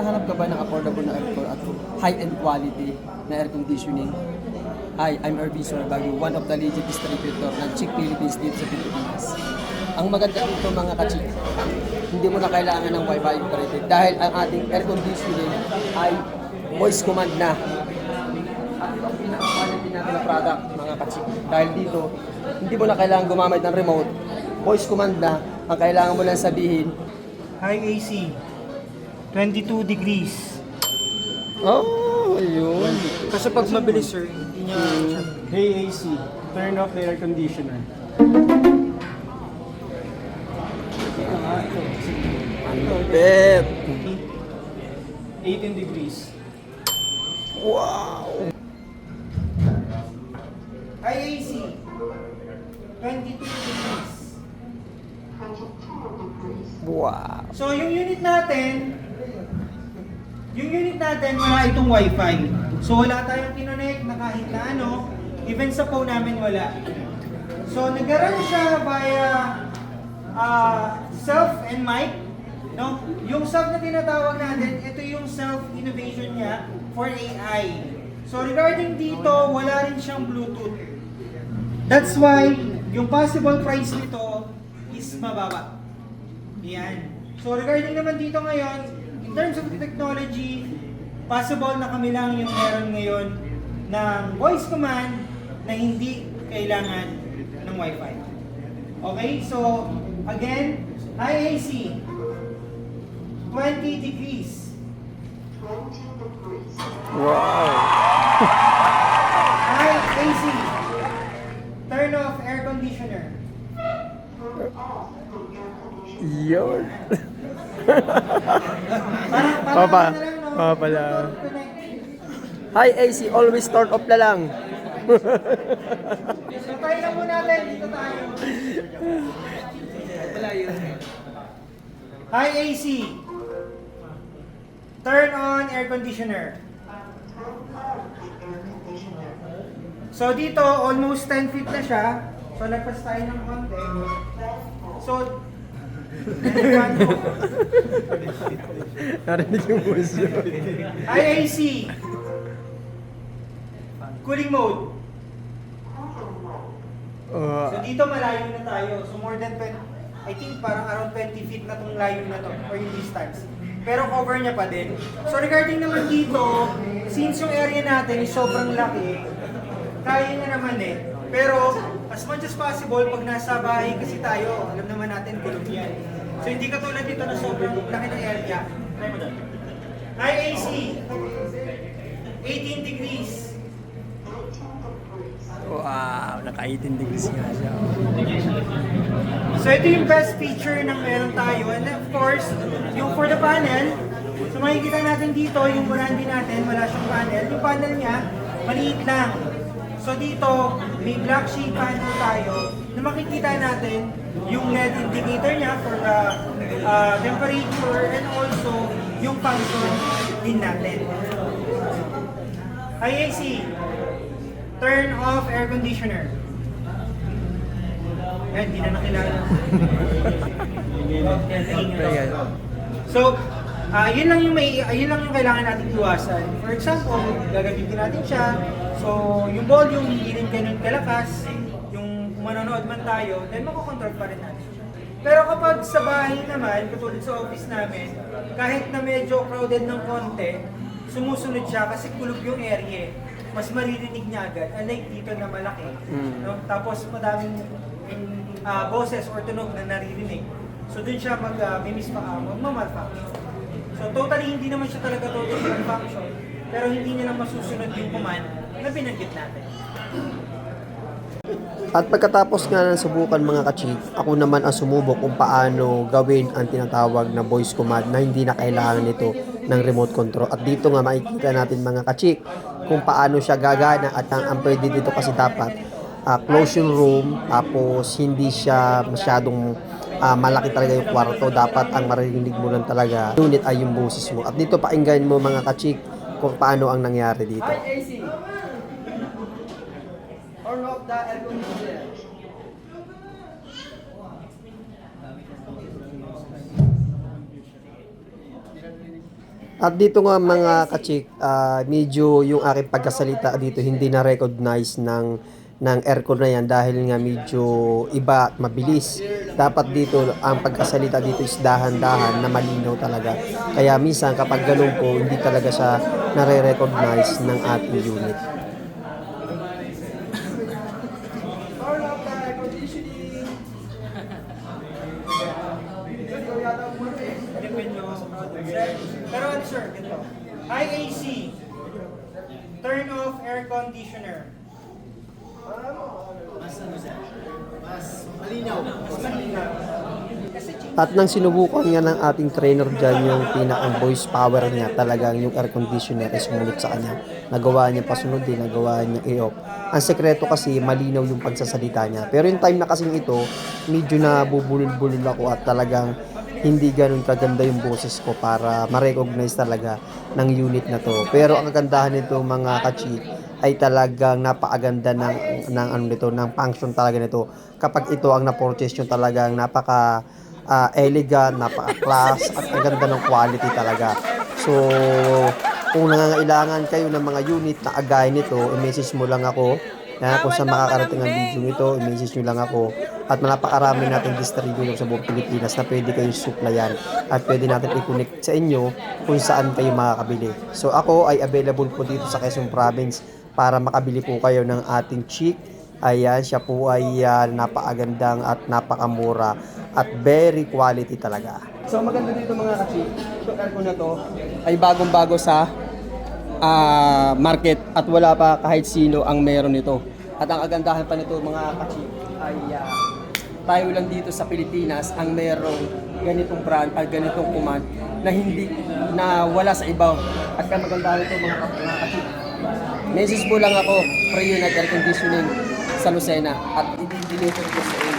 Naghahanap ka ba ng affordable na aircon at high-end quality na air conditioning? Hi, I'm Irvin Sorbago, one of the legit distributor ng Chick Philippines dito sa Pilipinas. Ang maganda dito mga kachik, hindi mo na kailangan ng Wi-Fi operated dahil ang ating air conditioning ay voice command na. At ito ang pinaka-quality natin na product mga kachik. Dahil dito, hindi mo na kailangan gumamit ng remote. Voice command na, ang kailangan mo lang sabihin, High AC, 22 degrees. Oh, yun. Kasi pag mabilis sir, hindi niya siya. Hey AC, turn off the air conditioner. Bet. 18 degrees. Wow. High AC, 22 degrees. Wow. So yung unit natin, yung unit natin wala itong wifi. So wala tayong kinonect na kahit na ano, even sa phone namin wala. So nag-run siya via uh, self and mic. No? Yung self na tinatawag natin, ito yung self innovation niya for AI. So regarding dito, wala rin siyang Bluetooth. That's why yung possible price nito is mababa. Yan. So regarding naman dito ngayon, in terms of technology, possible na kami lang yung meron ngayon ng voice command na hindi kailangan ng wifi. Okay, so again, high AC, 20 degrees. Wow. High AC, turn off air conditioner. Yun. Parang, parang Papa, ano papa. Bluetooth connect. Hi AC, always turn off na lang. So tayo lang muna natin, dito tayo. High AC. Turn on air conditioner. So dito, almost 10 feet na siya. So lagpas tayo ng konti. So, Narinig yung voice yun. High AC. Cooling mode. Uh, So dito malayo na tayo. So more than 20, I think parang around 20 feet na tong layo na to or yung distance. Pero cover niya pa din. So regarding naman dito, since yung area natin is sobrang laki, kaya niya naman eh. Pero as much as possible, pag nasa bahay kasi tayo, alam naman natin kulog yan. So hindi katulad dito na sobrang laki ng area. Try mo doon. High AC, 18 degrees. wow, naka-18 degrees nga siya. So ito yung best feature ng meron tayo. And of course, yung for the panel, so makikita natin dito, yung warranty natin, wala siyang panel. Yung panel niya, maliit lang. So dito, may black sheet panel tayo na makikita natin yung LED indicator niya for the uh, temperature and also yung function din natin. IAC, turn off air conditioner. Yan, hindi na nakilala. So, ah yun lang yung may ah, yun lang yung kailangan nating iwasan. For example, gagamitin natin siya. So, yung volume hindi rin ganun kalakas. Yung manonood man tayo, then makokontrol pa rin natin. Pero kapag sa bahay naman, katulad sa office namin, kahit na medyo crowded ng konti, sumusunod siya kasi kulog yung area. Mas maririnig niya agad. Unlike dito na malaki. Mm. No? Tapos madaming ah, boses or tunog na naririnig. So dun siya mag uh, mimis pa uh, magmamalfunction. So totally hindi naman siya talaga totally malfunction. Pero hindi niya lang masusunod yung command na binanggit natin. At pagkatapos nga ng subukan mga kachik, ako naman ang sumubok kung paano gawin ang tinatawag na voice command na hindi na kailangan nito ng remote control. At dito nga makikita natin mga kachik kung paano siya gagana at ang, ang pwede dito kasi dapat ah, close yung room tapos hindi siya masyadong ah, malaki talaga yung kwarto. Dapat ang maririnig mo lang talaga unit ay yung boses mo. At dito painggan mo mga kachik kung paano ang nangyari dito. Turn off the air conditioner. At dito nga mga kachik, ah, medyo yung aking pagkasalita dito hindi na recognize ng ng aircon na yan dahil nga medyo iba at mabilis. Dapat dito ang pagkasalita dito is dahan-dahan na malinaw talaga. Kaya minsan kapag ganun po, hindi talaga siya nare-recognize ng ating unit. Pero ano sir, ganito. IAC, turn off air conditioner. At nang sinubukan nga ng ating trainer dyan yung pinakang voice power niya, talagang yung air conditioner is sumunod sa kanya. Nagawa niya pasunod din, nagawa niya i-off. Ang sekreto kasi malinaw yung pagsasalita niya. Pero yung time na kasing ito, medyo na bubulol-bulol ako at talagang hindi ganun kaganda yung boses ko para ma-recognize talaga ng unit na to. Pero ang kagandahan nito mga kachi ay talagang napakaganda ng, ng ano nito, ng function talaga nito. Kapag ito ang na-purchase nyo talagang napaka ah, elegant, napaka-class at ang ganda ng quality talaga. So, kung nangangailangan kayo ng mga unit na agay nito, i-message mo lang ako. Yan, kung sa makakarating ang video ito, i-message nyo lang ako. At napakarami nating distributor sa buong Pilipinas na pwede kayong supplyan at pwede natin i-connect sa inyo kung saan kayo makakabili. So ako ay available po dito sa Quezon Province para makabili po kayo ng ating chick Ayan, siya po ay ah, napakagandang at napakamura at very quality talaga. So maganda dito mga kachi, ito aircon na to ay bagong-bago sa ah, market at wala pa kahit sino ang meron nito. At ang kagandahan pa nito mga kachi ay ah, tayo lang dito sa Pilipinas ang merong ganitong brand at ganitong command na hindi na wala sa iba. At ang maganda nito mga, mga kachi, Message mo lang ako, pre unit air conditioning sa Lucena at i-deliver ko sa inyo.